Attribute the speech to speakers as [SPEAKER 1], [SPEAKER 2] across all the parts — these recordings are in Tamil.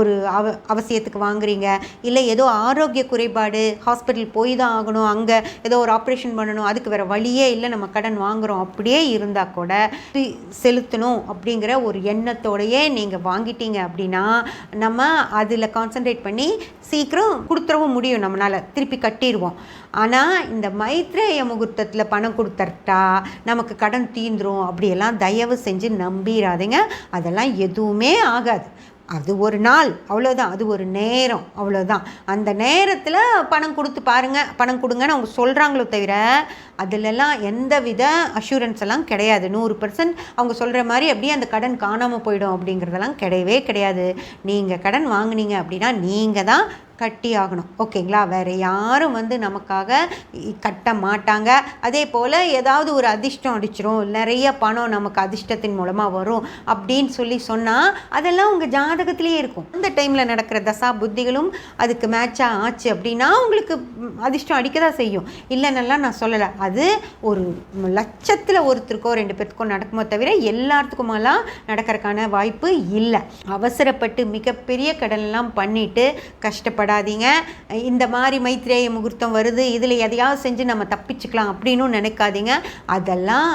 [SPEAKER 1] ஒரு அவ அவசியத்துக்கு வாங்குறீங்க. இல்லை ஏதோ ஆரோக்கிய குறைபாடு ஹாஸ்பிட்டல் போய் தான் ஆகணும் அங்கே ஏதோ ஒரு ஆப்ரேஷன் பண்ணணும் அதுக்கு வேறு வழியே இல்லை நம்ம கடன் வாங்குகிறோம் அப்படியே இருந்தால் கூட செலுத்தணும் அப்படிங்கிற ஒரு எண்ணத்தோடையே நீங்கள் வாங்கிட்டீங்க அப்படின்னா நம்ம அதில் கான்சென்ட்ரேட் பண்ணி சீக்கிரம் கொடுத்துடவும் முடியும் நம்மளால் திருப்பி கட்டிடுவோம். ஆனால் இந்த மைத்ரேய முகூர்த்தத்தில் பணம் கொடுத்துட்டா நமக்கு கடன் தீந்துரும் அப்படியெல்லாம் தயவு செஞ்சு நம்பிடாதீங்க அதெல்லாம் எதுவுமே ஆகாது. அது ஒரு நாள் அவ்வளோதான் அது ஒரு நேரம் அவ்வளோதான் அந்த நேரத்தில் பணம் கொடுத்து பாருங்கள் பணம் கொடுங்கன்னு அவங்க சொல்கிறாங்களோ தவிர அதிலெல்லாம் எந்த வித அஷூரன்ஸ் எல்லாம் கிடையாது. நூறு பர்சன்ட் அவங்க சொல்கிற மாதிரி அப்படியே அந்த கடன் காணாமல் போயிடும் அப்படிங்கிறதெல்லாம் கிடையவே கிடையாது. நீங்கள் கடன் வாங்குனீங்க அப்படின்னா நீங்கள் தான் கட்டி ஆகணும் ஓகேங்களா? வேறு யாரும் வந்து நமக்காக கட்ட மாட்டாங்க. அதே போல் ஏதாவது ஒரு அதிர்ஷ்டம் அடிச்சிரும். நிறைய பணம் நமக்கு அதிர்ஷ்டத்தின் மூலமாக வரும் அப்படின்னு சொல்லி சொன்னால் அதெல்லாம் உங்கள் ஜாதகத்திலேயே இருக்கும். அந்த டைமில் நடக்கிற தசா புத்திகளும் அதுக்கு மேட்சாக ஆச்சு அப்படின்னா உங்களுக்கு அதிர்ஷ்டம் அடிக்க தான் செய்யும். இல்லைன்னெல்லாம் நான் சொல்லலை. அது ஒரு லட்சத்தில் ஒருத்தருக்கோ ரெண்டு பேர்த்துக்கோ நடக்குமோ தவிர எல்லாத்துக்குமெல்லாம் நடக்கிறதுக்கான வாய்ப்பு இல்லை. அவசரப்பட்டு மிகப்பெரிய கடன்லாம் பண்ணிவிட்டு கஷ்டப்பட கஷ்டப்படாதீங்க இந்த மாதிரி மைத்ரேய முகூர்த்தம் வருது இதில் எதையாவது செஞ்சு நம்ம தப்பிச்சுக்கலாம் அப்படின்னு நினைக்காதீங்க. அதெல்லாம்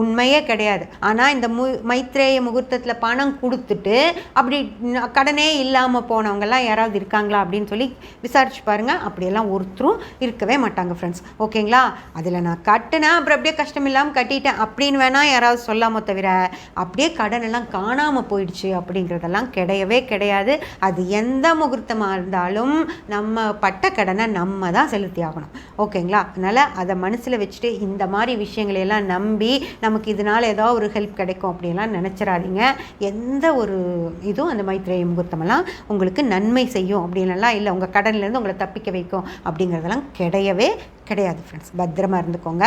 [SPEAKER 1] உண்மையே கிடையாது. ஆனால் இந்த மு மைத்ரேய முகூர்த்தத்தில் பணம் கொடுத்துட்டு அப்படி கடனே இல்லாமல் போனவங்கெல்லாம் யாராவது இருக்காங்களா அப்படின்னு சொல்லி விசாரிச்சு பாருங்கள் அப்படியெல்லாம் ஒருத்தரும் இருக்கவே மாட்டாங்க ஃப்ரெண்ட்ஸ் ஓகேங்களா? அதில் நான் கட்டினேன் அப்புறம் அப்படியே கஷ்டம் இல்லாமல் கட்டிட்டேன் அப்படின்னு வேணால் யாராவது சொல்லாமோ தவிர அப்படியே கடன் எல்லாம் காணாமல் போயிடுச்சு அப்படிங்கிறதெல்லாம் கிடையவே கிடையாது. அது எந்த முகூர்த்தமாக இருந்தாலும் நம்ம பட்ட கடனை நம்ம தான் செலுத்தி ஆகணும். ஓகேங்களா? அதனால் அதை மனசில் வச்சுட்டு இந்த மாதிரி விஷயங்களையெல்லாம் நம்பி நமக்கு இதனால் ஏதோ ஒரு ஹெல்ப் கிடைக்கும் அப்படின்லாம் நினச்சிடாதீங்க எந்த ஒரு இதுவும் அந்த மைத்ரேய முகூர்த்தமெல்லாம் உங்களுக்கு நன்மை செய்யும் அப்படின்லாம் இல்லை. உங்கள் கடன்லேருந்து உங்களை தப்பிக்க வைக்கும் அப்படிங்கிறதெல்லாம் கிடையவே கிடையாது ஃப்ரெண்ட்ஸ் பத்திரமா இருந்துக்கோங்க.